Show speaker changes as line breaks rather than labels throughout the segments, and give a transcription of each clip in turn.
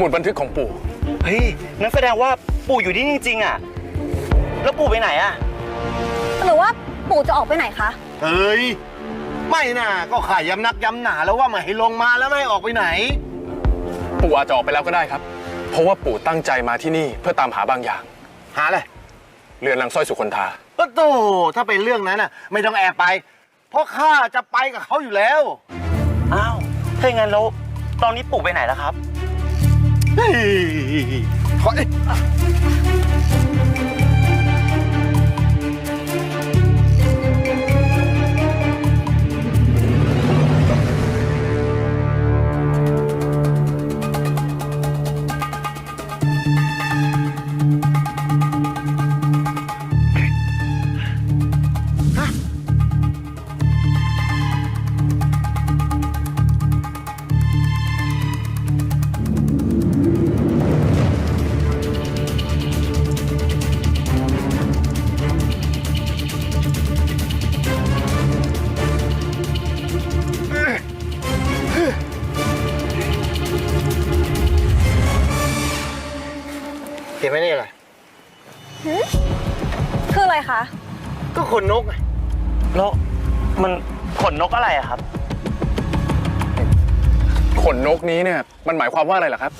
มุดบันทึกของปู่
เฮ้ยงั้นแสดงว่าปู่อยู่ที่นี่จริงๆอะแล้วปู่ไปไหนอะ
หรือว่าปู่จะออกไปไหนคะ
เฮ้ย ไม่น่ะก็ข่าย้ำนักย้ำหนาแล้วว่าไม่ให้ลงมาแล้วไม่ให้ออกไปไหน
ปู่อาจจะออกไปแล้วก็ได้ครับ เพราะว่าปู่ตั้งใจมาที่นี่เพื่อตามหาบางอย่าง
หาเลย
เรือนนางสร้อยสุคนธา
ก็โตถ้าเป็นเรื่องนั้นน่ะ ไม่ต้องแอบไป เพราะข้าจะไปกับเขาอยู่แล้ว
อ้าว ถ้าอย่างนั้นแล้วตอนนี้ปู่ไปไหนแล้วครับ
เฮ้ย เห็นไหมนี่อะไร
คืออะไรคะ
ก็ขนนกไง
แล้วมันขนนกอะไรอะครับ
ขนนกนี้เนี่ย มันหมายความว่าอะไรล่ะครับ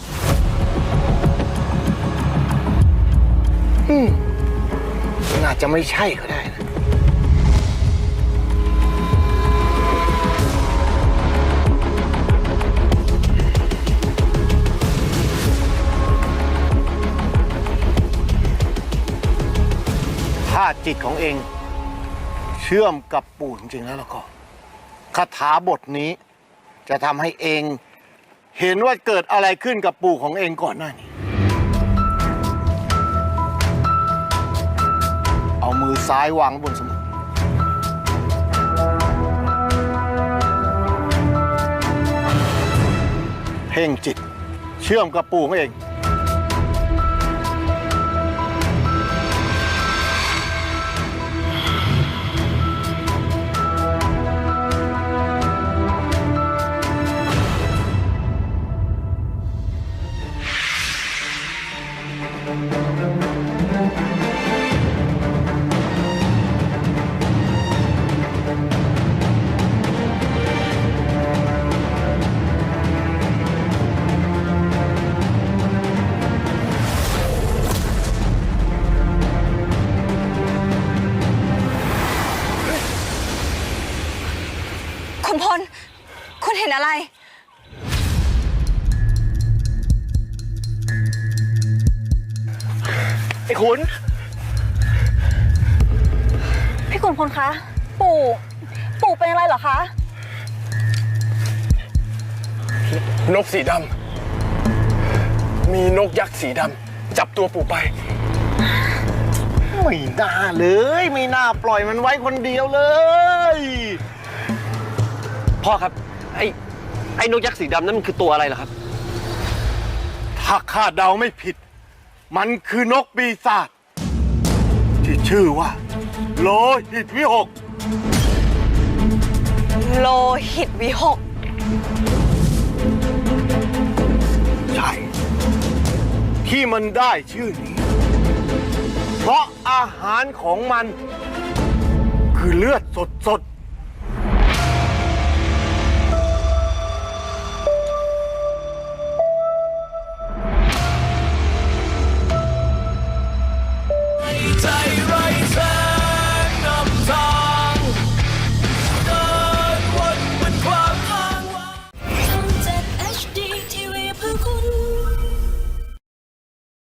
มันอาจจะไม่ใช่ก็ได้นะ ถ้าจิตของเอง เชื่อมกับปู่จริงๆแล้วแล้วก็คาถาบทนี้ จะทำให้เอง เห็นว่าเกิดอะไรขึ้นกับปู่ของเองก่อนหน้านี้ เอามือซ้ายวางบนสมุด เพ่งจิต เชื่อมกับปู่ของเอง
คุณพล คุณเห็นอะไร
ไอ้ขุน
พี่ขุนพลคะ ปู่ ปู่เป็นอะไรเหรอคะ
นกสีดำ มีนกยักษ์สีดำ จับตัวปู่ไป
ไม่น่าเลย ไม่น่าปล่อยมันไว้คนเดียวเลย
พ่อครับ ไอ้ ไอ้นกยักษ์สีดำนั่นมันคือตัวอะไรเหรอครับ
ถ้าข้าเดาไม่ผิด มันคือนกปีศาจที่ชื่อว่า โลหิตวิหก
โลหิตวิหก
ใช่ ที่มันได้ชื่อนี้ เพราะอาหารของมัน คือเลือดสดสดๆ